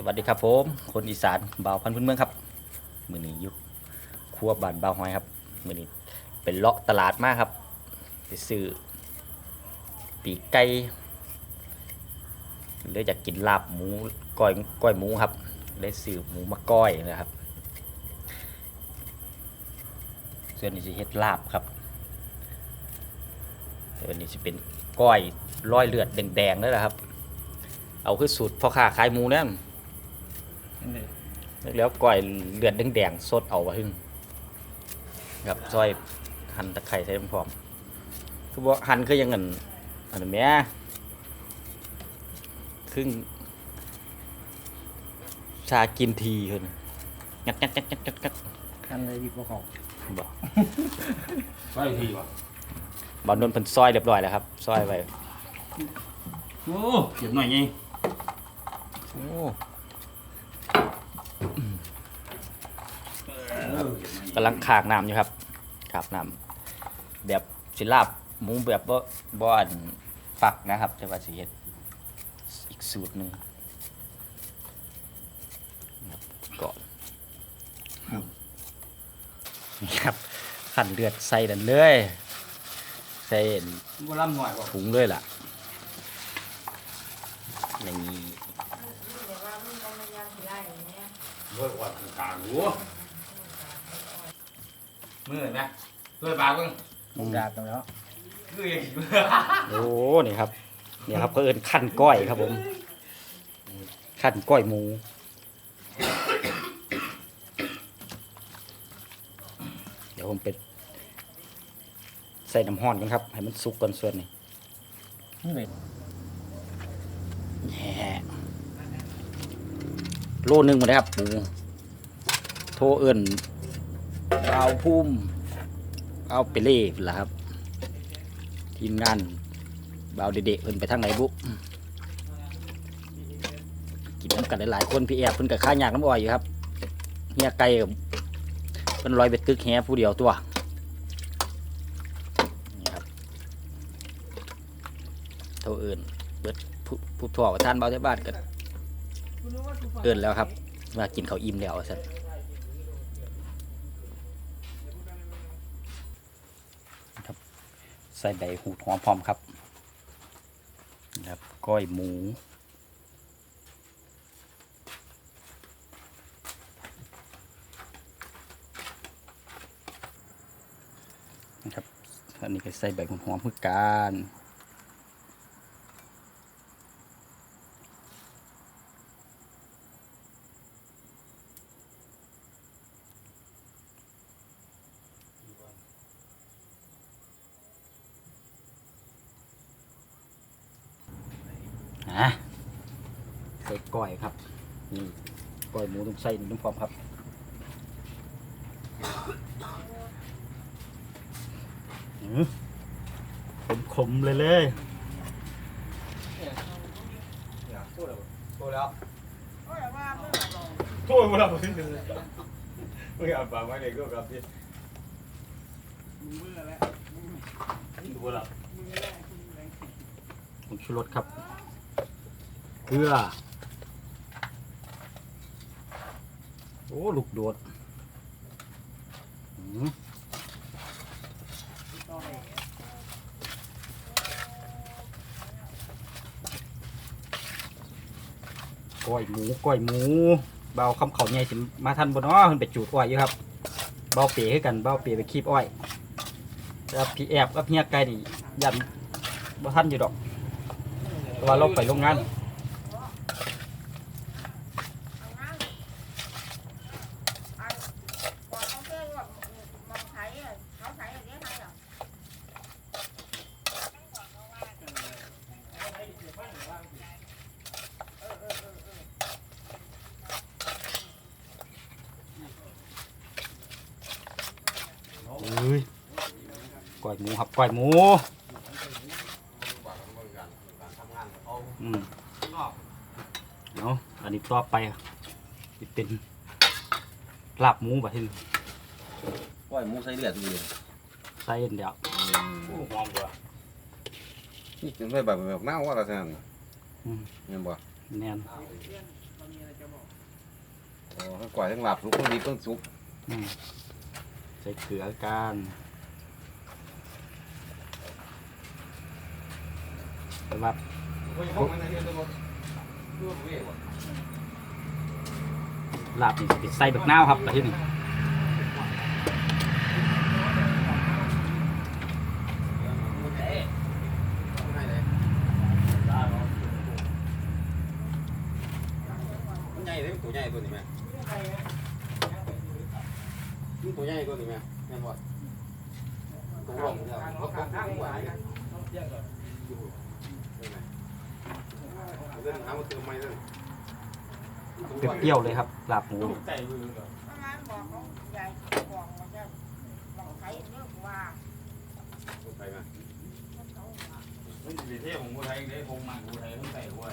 สวัสดีครับผมคนอีสานบ่าวพันพื้นเมืองครับ มือนี้ยุคครัวบานบ่าวหอยครับ มือนี้เป็นเลาะตลาดมากครับ ไปซื้อปีกไก่เลยอยากกินลาบหมูก้อยก้อยหมูครับเลยซื้อหมูมาก้อยนะครับส่วนนี้จะเฮ็ดลาบครับส่วนนี้จะเป็นก้อยร้อยเลือดแดงๆเลยนะครับ เอาคือสูตรพ่อค้าขายหมูเนี่ย แล้วก้อยเลือดแดงๆสดเอาไว้หึ่งครับซอยหั่นตะไคร้ใส่พร้อมคือบ่หั่นคือยังเงินอันนี้แหม่ครึ่งชากินทีเพิ่นงัดงัดงัดงัดงัดงัดทำเลยดีกว่าของบ่ใช่ทีวะบอลนนเพิ่นซอยเรียบร้อยแล้วครับซอยไว้โอ้เก็บหน่อยไงโอ้ เออเก็บหน่อยกำลังขากน้ำอยู่ครับขากน้ำแบบสิลาบหมูแบบบ่บ่อันฟักนะครับ แต่ว่าสิเฮ็ดอีกสูตรหนึงครับก่อนนี่ครับขั้นเลือดใส่ดันเลยใส่อันว่าล่ำหน่อยบ่ถุงเลยล่ะอย่างนี้เบิกวัดกลางหัว มือนะเพื่อปากเพิ่งมุกดาบตรงแล้วคือยังโอ้นี่ครับเนี่ยครับก็เอินขั้นก้อยครับผมขั้นก้อยหมูเดี๋ยวผมไปใส่น้ำห้อนกันครับ ให้มันสุกก่อนส่วนนี้นี่เลยแหม่โลนึงหมดเลยครับหมูโทรเอิน เอาพุ่มเอาไปเล่ล่ะครับ ทีมงานเบาเด็กๆเพิ่นไปทางไหนบุกินน้ำกันหลายๆคนพี่แอบเพิ่นกับข้าวยากน้ำอ้อยอยู่ครับเฮียไก่กับเพิ่นลอยไปตึกแฮผู้เดียวตัวครับเท่าเอินเบิดผู้ผู้ถ่อประทานเบาเที่บ้านกันเอินแล้วครับว่ากินเขาอิ่มแล้วสันครับ ใส่ใบหูหอมพร้อมครับนะครับก้อยหมูนะครับอันนี้ก็ใส่ใบหูหอมเพื่อการอะ ใส่ก้อยครับนี่ก้อยหมูต้องใส่น้ำพร้อมครับอื้อขมๆเลยเลยโทษแล้วโทษมาแล้วมึงมึงอ่านปากไว้เลยก็กลับที่ดูแล้วผงชูรสครับ เกลือ โอ้ลูกโดดก้อยหมูก้อยหมู เบาคำเขาใหญ่สิมาทันบนอ้อมันไปจูดอ้อยอยู่ครับ เบาเป๋ให้กันเบาเป๋ไปคีบอ้อยแล้วพี่แอบกับเฮียไก่นี่ยันบ่ทันอยู่ดอกเว่าเราไปโรงงาน เอ้ยก้อย หมูครับก้อยหมูอืมเอาอันนี้ต่อไปสิเป็นลาบหมูแบบที่ก้อยหมูใส่เลือดดีเลยใส่อันเดียวโอ้หอมกว่านี่เป็นไปแบบแบบเน่าว่าละท่านอืมเห็นบ่แน่นอ๋อทั้งกล้วยทั้งลาบสุกทั้งดิบทั้งสุกอืมใส่เกลือกัน แต่ว่าโอ้ยห้องมันอะไรตัวดูเว้ยว่ะลาบนี่สิใส่บักนาวครับแต่ที่นี่มันใหญ่เลยตัวใหญ่ตัวนี้แม่มันตัวใหญ่ตัวนี้แม่แม่นบ่ตัวรองเนี่ยเขาตกทางหัวนี่ยเดินหามาเติมใหม่นั่น เปรี้ยวๆเลยครับลาบหมูใจมือเหรอประมาณบอกเขาใหญ่บอกมันจะบอกใครเรื่องว่าไปมาเขาว่ามันสิเท่ของกูไทยเลยคงมากูไทยต้องใส่หัว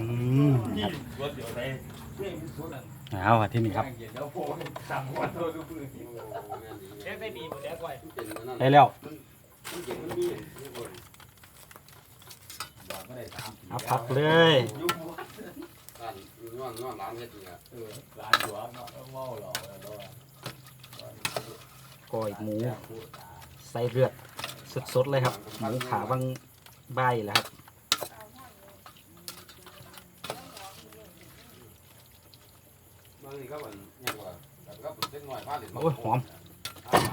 อืมนี่รถเดี๋ยวไทยเท่มันสุดอะเอาอะที่นี่ครับเดี๋ยวโผล่สั่งหัวโทษทุกคนเท่ได้ดีหมดแล้วไว้ ได้แล้ว มันเก่งมันมีบอกไม่ได้สามเอาผักเลยยุ่อ่านนอนนอนร้านเฮ็ดนี่อะเออร้านหัวเนาะเมาหรอกแล้วก็ก้อยหมูใส่เลือดสดๆเลยครับ หมูขาบางใบแล้วครับเอาห้อยเลยบางทีก็มันยังว่าแต่ก็เป็นเล็กน้อยพาเด็กโอ้ยหอม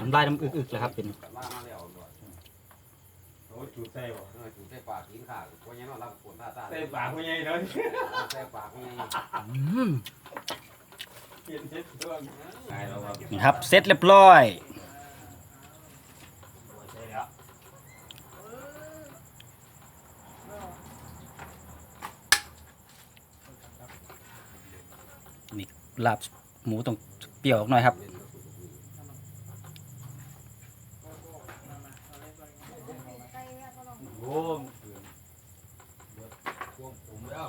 น้ำลายน้ำอึกๆเลยครับเป็น ล่ามาแล้วด้วย โอ้จุดใส่บ่เออถึงใส่ปากกินข้าวเพราะงั้นเราปวดตาตาใส่ปากไม่ใหญ่เลยใส่ปากนี่อืมเปลี่ยนเช็ดตัวใช่แล้วครับนี่ครับเสร็จเรียบร้อย ใช่แล้วลาบหมูต้องเปรี้ยวหน่อยครับ ใกล้แล้วก็ลอง โอ้มผมไม่เอา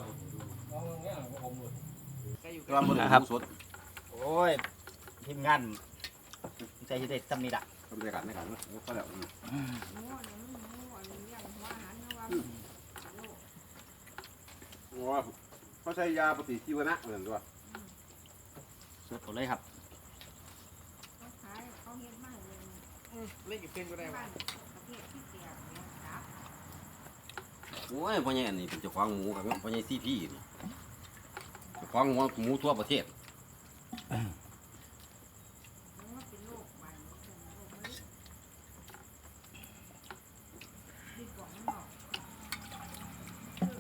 น้องเนี่ยผมหมด ตัวมันนะครับสดโอ้ยทีมงานใจเด็ดจำนี่ละบรรยากาศในการก็แล้วมั่วเนี่ยมันมั่วเนี่ยอย่างหัวอาหารนะว่าว่าเขาใช้ยาปฏิชีวนะเหมือนตัวสดหมดเลยครับเขาขายเขาเฮ็ดมาเลยเล่นกับเพื่อนก็ได้บ้านประเทศที่เกี่ยวเนี่ยครับโอ้ยพ่อใหญ่นี่เป็นเจ้าของหมูครับพ่อใหญ่ซีพีนี่เจ้า ของหมูหมูทั่วประเทศมันว่าเป็นโรคใบมันเป็นโรคมะเร็งดีกว่ามันบอกเออ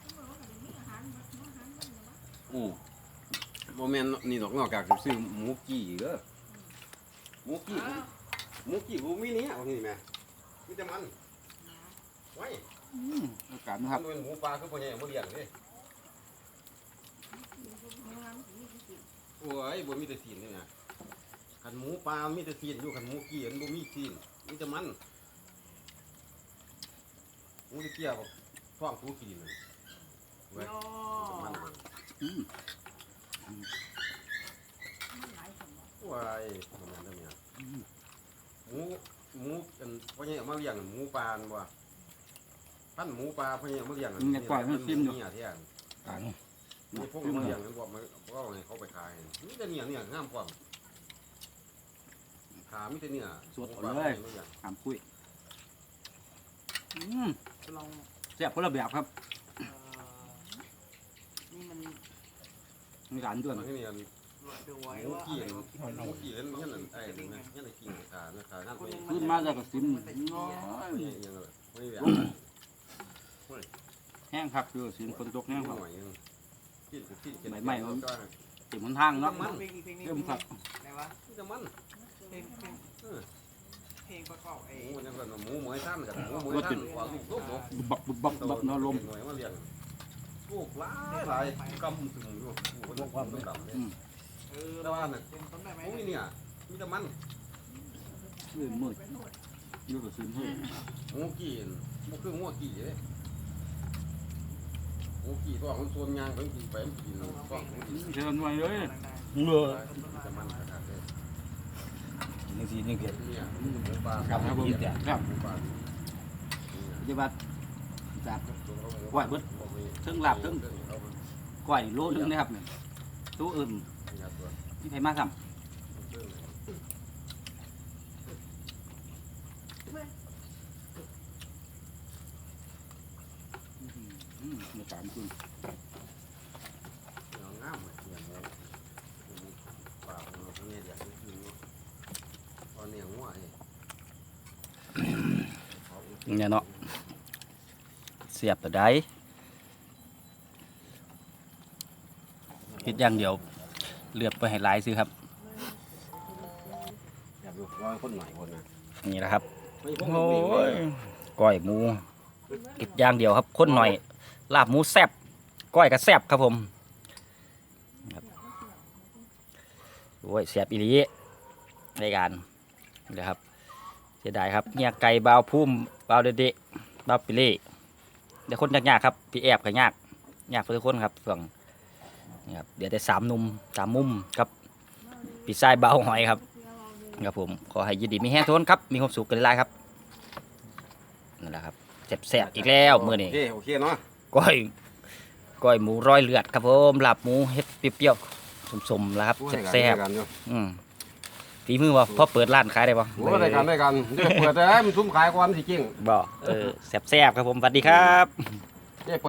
เขาบอกว่าเดี๋ยวนี้อาหารมันอาหารมันเนาะโอ้โมเมนนี่นอกนอกจากซื้อหมูกี่เด้อหมูกี่หมูกี่หมูมินิเอาที่นี่แม่มีแต่มันไว้อากาศนะครับทำเป็นหมูปลาคือพ่อใหญ่มาเลี้ยงเลย โอ้ยบ่มีแต่ซีนเลยนะขันหมูปลามีแต่ซีนอยู่ขันหมูเกี๊ยนบ่มีซีนมีแต่มันหมูตะเกียบท้องฟูกินเลยเว้ยมันเลยอืมโอ้ยมันนั่นเนี่ยหมูหมูกันพ่อใหญ่เอามาเลี้ยงหมูปลาน่ะบ่พันหมูปลาพ่อใหญ่เอามาเลี้ยงเนี่ยเที่ยง อ่ามีพวกเอามาเลี้ยงกันบ่มาก็ให้เขาไปขายนี่แต่เนี่ยเนี่ยงามกว่าขามีแต่เนี่ยตามคุยอืมลองแซ่บคนละแบบครับนี่มันมีการด้วยมันที่เนี่ยดูไว้หมูว่ากี่หมูกี่เล่นเงี้ยนั่นไอ้นี่นะเงี้ยในกิ่งขาเนี่ยขานั่นไปขึ้นมาจากกระสินน้อยเนี่ยยังเลยไม่ได้แบบแห้งครับคือสินฝนตกแห้งครับหน่อยนึง กินกินกินใหม่ๆมันเต็มหนทางเนาะเพลงอีกเพลงนี้เริ่มครับอะไรวะจะมันเพลงเพลงเพลงประกอบไอ้หมูยังก็หมูหมวยท่านกันหมูหมวยท่านกว่าลูกลูกบุบบับบุบบับบับเนอลมหน่วยมาเลี้ยงลูกหลายหลายกำถึงอยู่โอ้โหความต้องดำเลยเออแต่ว่าเนี่ยเป็นต้นได้ไหมหมูนี่เนี่ยมีแต่มันมืดมืดอยูกระสินเฮ้ยหมูกี่หมูคือหมูกี่เลย หมูกี่ตัวมันส่วนยางเป็นกี่ไปมันกินก็หมูกี่เชิญไว้เลยเงือจะมันขนาดเลยนี่สินี่เผ็ดเนี่ยหมูปลาครับครับผมครับหมูปลาจะบัดจับไหวเบิดเทิงลาบเทิงก้อยโลนึงนะครับเนี่ยตู้อื่นอย่าตัวนี่ไผมาซ้เรื่องเลยำอื มมีสามคุณเอางามเลยเนี่ยหมูหมูปากมันเอาเนี่ยเดี๋ยวจะกินเนาะตอนนี้หัวนี่เอาอีกเนี่ยเนาะเสียบแตัวใดเฮ็ดอย่างเดียวเลือกไปให้หลายซื้อครับอยากดูร้อยคนหน่อยคนนะนี่แหละครับโอ้ยก้อยหมูกิดอย่างเดียวครับคนหน่อย ลาบหมูแซบก้อยก็แซบครับผมโอ้ยแซบอีหลีในการนี่แหละครับเสียดายครับเนี่ยไก่บาวพุ่มบาวเดเดะบาวปิเล่เดี๋ยวคนยากๆครับพี่แอบก็ยากยากทุกคนครับส่วนนี่ครับเดี๋ยวได้สามนุ่มสามมุมครับปีไส้เบาหอยครับครับผมขอให้ยินดีมีแห้งทุกคนครับมีความสุขกันหลายครับนั่นแหละครับแซ่บๆอีกแล้วมื้อนี้โอเคเนาะ ก้อยก้อยหมูร้อยเลือดครับผมลาบหมูเฮ็ดเปรี้ยวๆสมๆแล้วครับโอ้ยแซ่บได้กันอยู่ๆอืมฝีมือบ่พอเปิดร้านขายได้บ่โอ้ยได้กันได้กันเดี๋ยวเปิดแต่ให้มันซุ้มขายก่อนสิจริงบ่เออแซ่บๆครับผมสวัสดีครับเดี๋ยว